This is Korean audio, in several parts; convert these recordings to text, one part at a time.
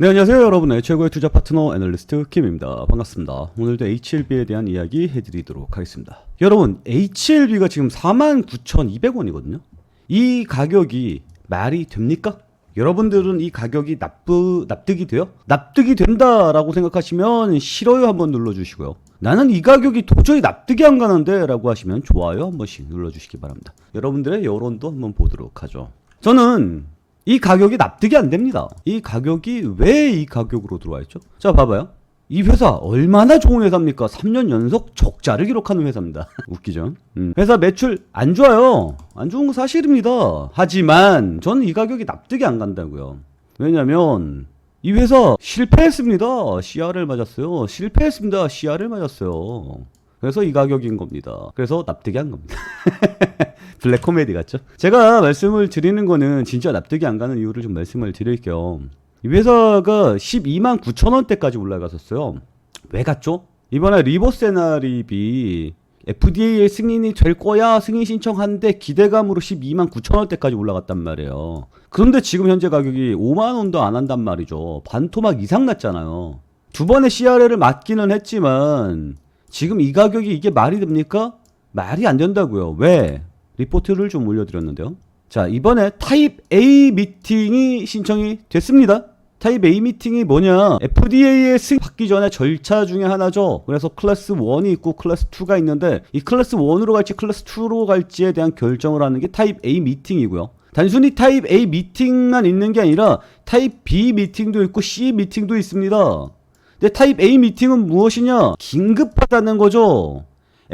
네, 안녕하세요, 여러분의 최고의 투자 파트너 애널리스트 김입니다. 반갑습니다. 오늘도 HLB에 대한 이야기 해드리도록 하겠습니다. 여러분, HLB가 지금 49,200원이거든요. 이 가격이 말이 됩니까? 여러분들은 이 가격이 납부, 납득이 돼요? 납득이 된다라고 생각하시면 싫어요 한번 눌러주시고요. 나는 이 가격이 도저히 납득이 안 가는데 라고 하시면 좋아요 한 번씩 눌러주시기 바랍니다. 여러분들의 여론도 한번 보도록 하죠. 저는 이 가격이 납득이 안 됩니다. 이 가격이 왜 이 가격으로 들어와 있죠? 자, 봐봐요. 이 회사 얼마나 좋은 회사입니까? 3년 연속 적자를 기록하는 회사입니다. 웃기죠? 음. 회사 매출 안 좋아요. 안 좋은 거 사실입니다. 하지만 저는 이 가격이 납득이 안 간다고요. 왜냐면 이 회사 실패했습니다. CR을 맞았어요. 실패했습니다. CR을 맞았어요. 그래서 이 가격인 겁니다. 그래서 납득이 안 겁니다. 블랙 코미디 같죠? 제가 말씀을 드리는 거는 진짜 납득이 안 가는 이유를 좀 말씀을 드릴게요. 이 회사가 12만 9천 원대까지 올라갔었어요. 왜 갔죠? 이번에 리버세나립이 FDA의 승인이 될 거야 승인 신청한데 기대감으로 12만 9천 원대까지 올라갔단 말이에요. 그런데 지금 현재 가격이 5만 원도 안 한단 말이죠. 반토막 이상 났잖아요. 두 번의 CRL을 맞기는 했지만 지금 이 가격이 이게 말이 됩니까? 말이 안 된다고요. 왜? 리포트를 좀 올려드렸는데요. 자, 이번에 타입 A 미팅이 신청이 됐습니다. 타입 A 미팅이 뭐냐? FDA의 승 받기 전에 절차 중에 하나죠. 그래서 클래스 1이 있고 클래스 2가 있는데 이 클래스 1으로 갈지 클래스 2로 갈지에 대한 결정을 하는 게 타입 A 미팅이고요. 단순히 타입 A 미팅만 있는 게 아니라 타입 B 미팅도 있고 C 미팅도 있습니다. 근데 타입 A 미팅은 무엇이냐? 긴급하다는 거죠.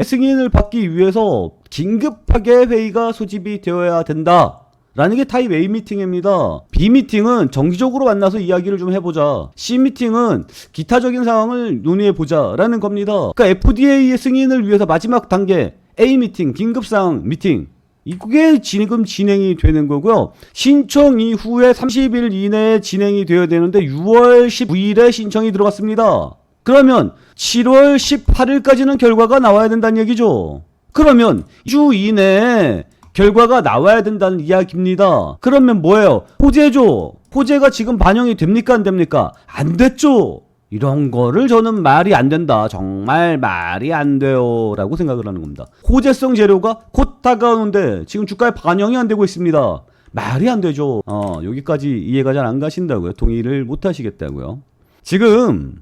승인을 받기 위해서 긴급하게 회의가 소집이 되어야 된다. 라는 게 타입 A 미팅입니다. B 미팅은 정기적으로 만나서 이야기를 좀 해보자. C 미팅은 기타적인 상황을 논의해 보자. 라는 겁니다. 그러니까 FDA의 승인을 위해서 마지막 단계 A 미팅, 긴급사항 미팅. 이게 지금 진행이 되는 거고요. 신청 이후에 30일 이내에 진행이 되어야 되는데 6월 19일에 신청이 들어갔습니다. 그러면 7월 18일까지는 결과가 나와야 된다는 얘기죠. 그러면 2주 이내에 결과가 나와야 된다는 이야기입니다. 그러면 뭐예요? 호재죠. 호재가 지금 반영이 됩니까? 안 됩니까? 안 됐죠. 이런 거를 저는 말이 안 된다. 정말 말이 안 돼요. 라고 생각을 하는 겁니다. 호재성 재료가 곧 다가오는데 지금 주가에 반영이 안 되고 있습니다. 말이 안 되죠. 어, 여기까지 이해가 잘 안 가신다고요. 동의를 못 하시겠다고요. 지금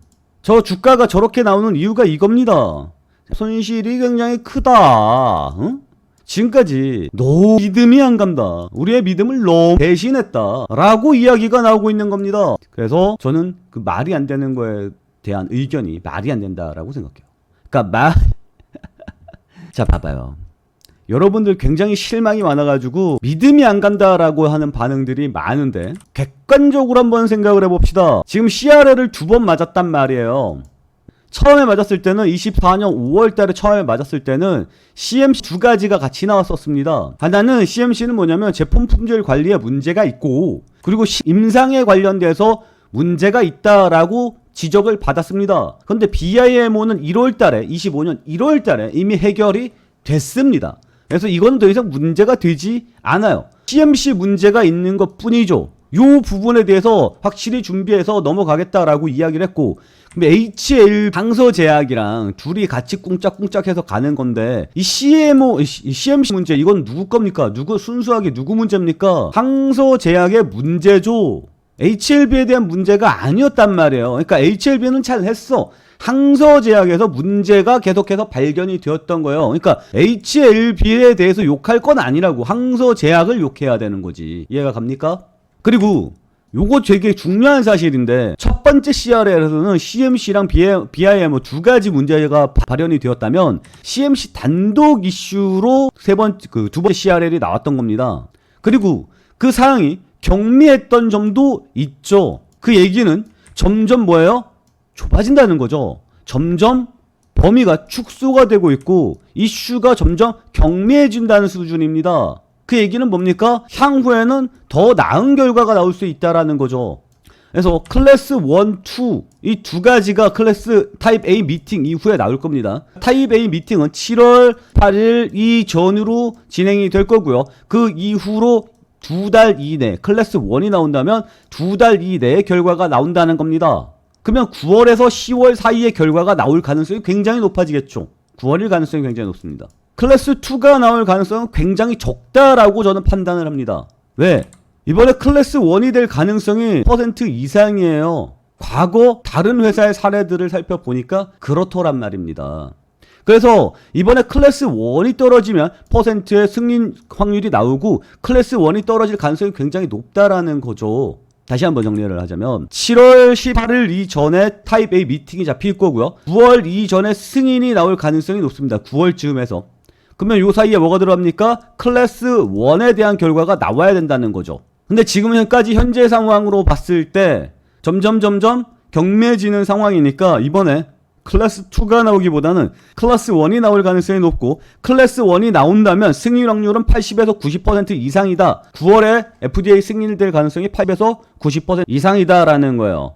저 주가가 저렇게 나오는 이유가 이겁니다. 손실이 굉장히 크다. 응? 지금까지 너무 믿음이 안 간다. 우리의 믿음을 너무 배신했다. 라고 이야기가 나오고 있는 겁니다. 그래서 저는 그 말이 안 되는 거에 대한 의견이 말이 안 된다라고 생각해요. 그러니까 말, 자, 봐봐요. 여러분들 굉장히 실망이 많아가지고 믿음이 안 간다라고 하는 반응들이 많은데 객관적으로 한번 생각을 해봅시다. 지금 CRL을 두 번 맞았단 말이에요. 처음에 맞았을 때는 24년 5월 달에 처음에 맞았을 때는 CMC 두 가지가 같이 나왔었습니다. 하나는 CMC는 뭐냐면 제품 품질 관리에 문제가 있고 그리고 시- 임상에 관련돼서 문제가 있다라고 지적을 받았습니다. 그런데 BIMO는 1월 달에 25년 1월 달에 이미 해결이 됐습니다. 그래서 이건 더 이상 문제가 되지 않아요. CMC 문제가 있는 것 뿐이죠. 요 부분에 대해서 확실히 준비해서 넘어가겠다라고 이야기를 했고 근데 HL 강서 제약이랑 둘이 같이 꿍짝꿍짝해서 가는 건데 이 CMO 이 CMC 문제 이건 누구 겁니까? 누구 순수하게 누구 문제입니까? 강서 제약의 문제죠. HLB에 대한 문제가 아니었단 말이에요. 그러니까 HLB는 잘 했어. 항서제약에서 문제가 계속해서 발견이 되었던 거예요. 그러니까 HLB에 대해서 욕할 건 아니라고 항서제약을 욕해야 되는 거지. 이해가 갑니까? 그리고 요거 되게 중요한 사실인데 첫 번째 CRL에서는 CMC랑 BIM 두 가지 문제가 바- 발현이 되었다면 CMC 단독 이슈로 세 번째 그 두 번째 CRL이 나왔던 겁니다. 그리고 그 사항이 경미했던 점도 있죠. 그 얘기는 점점 뭐예요? 좁아진다는 거죠. 점점 범위가 축소가 되고 있고 이슈가 점점 경미해진다는 수준입니다. 그 얘기는 뭡니까? 향후에는 더 나은 결과가 나올 수 있다라는 거죠. 그래서 클래스 1, 2 이 두 가지가 클래스 타입 A 미팅 이후에 나올 겁니다. 타입 A 미팅은 7월 8일 이전으로 진행이 될 거고요. 그 이후로 두 달 이내 클래스 1이 나온다면 두 달 이내에 결과가 나온다는 겁니다. 그러면 9월에서 10월 사이에 결과가 나올 가능성이 굉장히 높아지겠죠. 9월일 가능성이 굉장히 높습니다. 클래스 2가 나올 가능성은 굉장히 적다라고 저는 판단을 합니다. 왜? 이번에 클래스 1이 될 가능성이 퍼센트 이상이에요. 과거 다른 회사의 사례들을 살펴보니까 그렇더란 말입니다. 그래서 이번에 클래스 1이 떨어지면 퍼센트의 승인 확률이 나오고 클래스 1이 떨어질 가능성이 굉장히 높다라는 거죠. 다시 한번 정리를 하자면 7월 18일 이전에 타입 A 미팅이 잡힐 거고요. 9월 이전에 승인이 나올 가능성이 높습니다. 9월쯤에서. 그러면 요 사이에 뭐가 들어갑니까? 클래스 1에 대한 결과가 나와야 된다는 거죠. 근데 지금 현까지 현재 상황으로 봤을 때 점점 점점 경매지는 상황이니까 이번에 클래스 2가 나오기보다는 클래스 1이 나올 가능성이 높고 클래스 1이 나온다면 승인 확률은 80에서 90% 이상이다. 9월에 FDA 승인될 가능성이 8에서 90% 이상이다라는 거예요.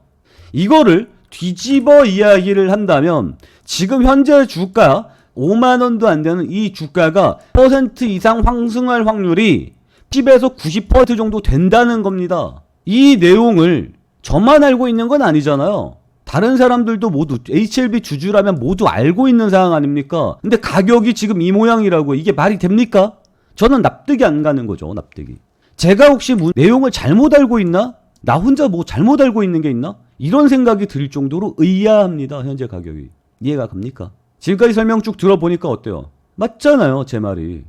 이거를 뒤집어 이야기를 한다면 지금 현재 주가 5만 원도 안 되는 이 주가가 퍼센트 이상 상승할 확률이 10에서 90% 정도 된다는 겁니다. 이 내용을 저만 알고 있는 건 아니잖아요. 다른 사람들도 모두 HLB 주주라면 모두 알고 있는 상황 아닙니까? 근데 가격이 지금 이 모양이라고 이게 말이 됩니까? 저는 납득이 안 가는 거죠, 납득이. 제가 혹시 뭐 내용을 잘못 알고 있나? 나 혼자 뭐 잘못 알고 있는 게 있나? 이런 생각이 들 정도로 의아합니다, 현재 가격이. 이해가 갑니까? 지금까지 설명 쭉 들어보니까 어때요? 맞잖아요, 제 말이.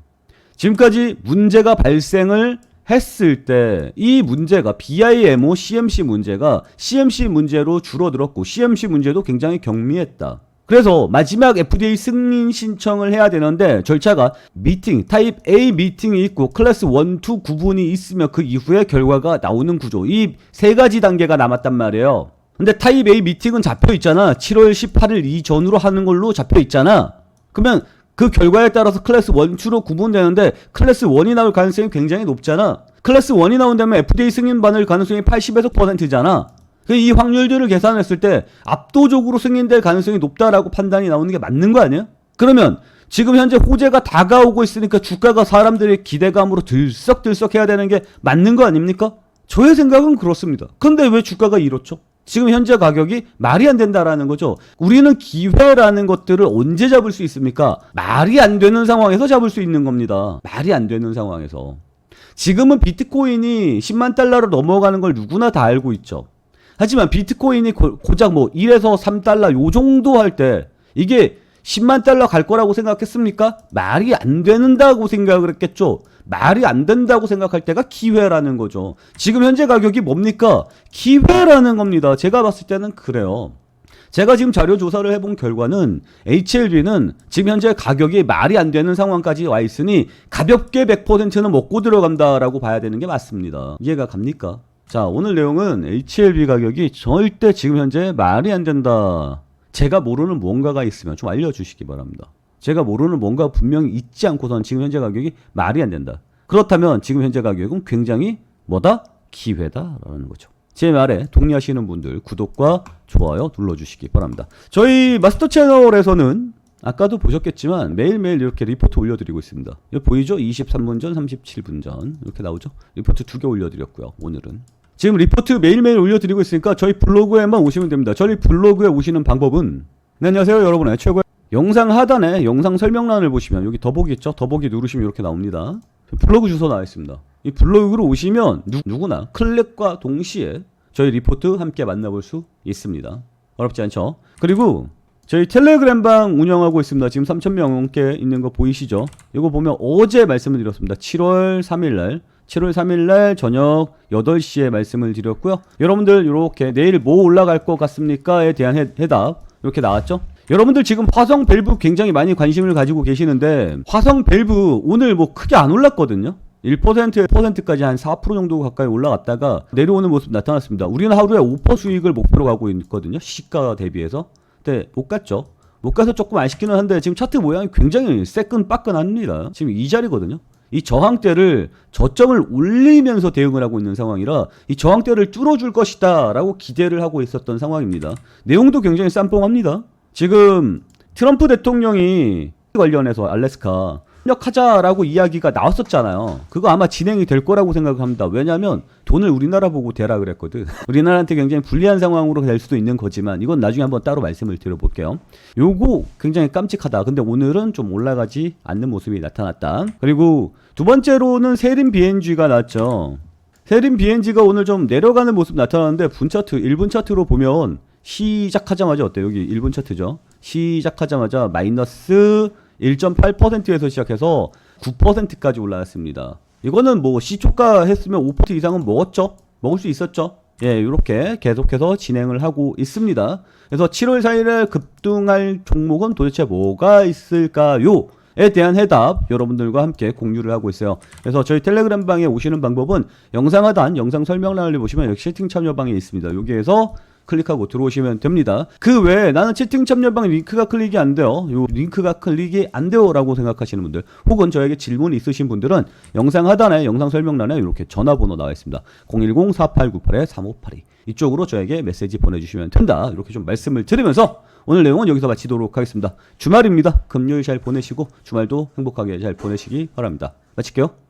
지금까지 문제가 발생을 했을 때 이 문제가 BIMO CMC 문제가 CMC 문제로 줄어들었고 CMC 문제도 굉장히 경미했다. 그래서 마지막 FDA 승인 신청을 해야 되는데 절차가 미팅, 타입 A 미팅이 있고 클래스 1, 2 구분이 있으면 그 이후에 결과가 나오는 구조. 이 세 가지 단계가 남았단 말이에요. 근데 타입 A 미팅은 잡혀 있잖아. 7월 18일 이전으로 하는 걸로 잡혀 있잖아. 그러면 그 결과에 따라서 클래스 1, 2로 구분되는데 클래스 1이 나올 가능성이 굉장히 높잖아. 클래스 1이 나온다면 FDA 승인 받을 가능성이 80에서 9%잖아. 그이 확률들을 계산했을 때 압도적으로 승인될 가능성이 높다라고 판단이 나오는 게 맞는 거 아니야? 그러면 지금 현재 호재가 다가오고 있으니까 주가가 사람들의 기대감으로 들썩들썩 해야 되는 게 맞는 거 아닙니까? 저의 생각은 그렇습니다. 근데 왜 주가가 이렇죠? 지금 현재 가격이 말이 안 된다라는 거죠. 우리는 기회라는 것들을 언제 잡을 수 있습니까? 말이 안 되는 상황에서 잡을 수 있는 겁니다. 말이 안 되는 상황에서. 지금은 비트코인이 10만 달러로 넘어가는 걸 누구나 다 알고 있죠. 하지만 비트코인이 고, 고작 뭐 1에서 3달러 요 정도 할 때 이게 10만 달러 갈 거라고 생각했습니까? 말이 안 된다고 생각을 했겠죠. 말이 안 된다고 생각할 때가 기회라는 거죠. 지금 현재 가격이 뭡니까? 기회라는 겁니다. 제가 봤을 때는 그래요. 제가 지금 자료 조사를 해본 결과는 HLB는 지금 현재 가격이 말이 안 되는 상황까지 와 있으니 가볍게 100%는 먹고 들어간다라고 봐야 되는 게 맞습니다. 이해가 갑니까? 자, 오늘 내용은 HLB 가격이 절대 지금 현재 말이 안 된다. 제가 모르는 뭔가가 있으면 좀 알려주시기 바랍니다. 제가 모르는 뭔가 분명히 있지 않고선 지금 현재 가격이 말이 안 된다. 그렇다면 지금 현재 가격은 굉장히 뭐다? 기회다라는 거죠. 제 말에 동의하시는 분들 구독과 좋아요 눌러주시기 바랍니다. 저희 마스터 채널에서는 아까도 보셨겠지만 매일매일 이렇게 리포트 올려드리고 있습니다. 보이죠? 23분 전, 37분 전 이렇게 나오죠? 리포트 두 개 올려드렸고요. 오늘은 지금 리포트 매일매일 올려드리고 있으니까 저희 블로그에만 오시면 됩니다. 저희 블로그에 오시는 방법은 네, 안녕하세요 여러분의 최고의 영상 하단에 영상 설명란을 보시면 여기 더보기 있죠? 더보기 누르시면 이렇게 나옵니다. 블로그 주소 나와 있습니다. 이 블로그로 오시면 누, 누구나 클릭과 동시에 저희 리포트 함께 만나볼 수 있습니다. 어렵지 않죠? 그리고 저희 텔레그램 방 운영하고 있습니다. 지금 3,000명 넘게 있는 거 보이시죠? 이거 보면 어제 말씀을 드렸습니다. 7월 3일 날 7월 3일날 저녁 8시에 말씀을 드렸고요. 여러분들 이렇게 내일 뭐 올라갈 것 같습니까?에 대한 해, 해답 이렇게 나왔죠? 여러분들 지금 화성 밸브 굉장히 많이 관심을 가지고 계시는데 화성 밸브 오늘 뭐 크게 안 올랐거든요. 1%, 퍼센트까지 한 4% 정도 가까이 올라갔다가 내려오는 모습 나타났습니다. 우리는 하루에 5% 수익을 목표로 가고 있거든요. 시가 대비해서. 근데 못 갔죠. 못 가서 조금 아쉽기는 한데 지금 차트 모양이 굉장히 새끈빠끈합니다. 지금 이 자리거든요. 이 저항대를 저점을 올리면서 대응을 하고 있는 상황이라 이 저항대를 뚫어줄 것이다 라고 기대를 하고 있었던 상황입니다. 내용도 굉장히 쌈뽕합니다. 지금 트럼프 대통령이 관련해서 알래스카 협력하자라고 이야기가 나왔었잖아요. 그거 아마 진행이 될 거라고 생각합니다. 왜냐하면 돈을 우리나라 보고 대라 그랬거든. 우리나라한테 굉장히 불리한 상황으로 될 수도 있는 거지만 이건 나중에 한번 따로 말씀을 드려볼게요. 요거 굉장히 깜찍하다. 근데 오늘은 좀 올라가지 않는 모습이 나타났다. 그리고 두 번째로는 세림 BNG가 나왔죠. 세림 BNG가 오늘 좀 내려가는 모습 나타나는데 분 차트, 1분 차트로 보면 시작하자마자 어때요? 여기 1분 차트죠. 시작하자마자 마이너스 1.8%에서 시작해서 9%까지 올라왔습니다. 이거는 뭐 시초가 했으면 5% 이상은 먹었죠? 먹을 수 있었죠? 예, 이렇게 계속해서 진행을 하고 있습니다. 그래서 7월 4일에 급등할 종목은 도대체 뭐가 있을까요? 에 대한 해답 여러분들과 함께 공유를 하고 있어요. 그래서 저희 텔레그램 방에 오시는 방법은 영상 하단 영상 설명란을 보시면 여기 채팅 참여방에 있습니다. 여기에서 클릭하고 들어오시면 됩니다. 그 외에 나는 채팅 참여방 링크가 클릭이 안 돼요. 요 링크가 클릭이 안 돼요라고 생각하시는 분들 혹은 저에게 질문이 있으신 분들은 영상 하단에 영상 설명란에 이렇게 전화번호 나와 있습니다. 010-4898-3582 이쪽으로 저에게 메시지 보내주시면 된다. 이렇게 좀 말씀을 드리면서 오늘 내용은 여기서 마치도록 하겠습니다. 주말입니다. 금요일 잘 보내시고 주말도 행복하게 잘 보내시기 바랍니다. 마칠게요.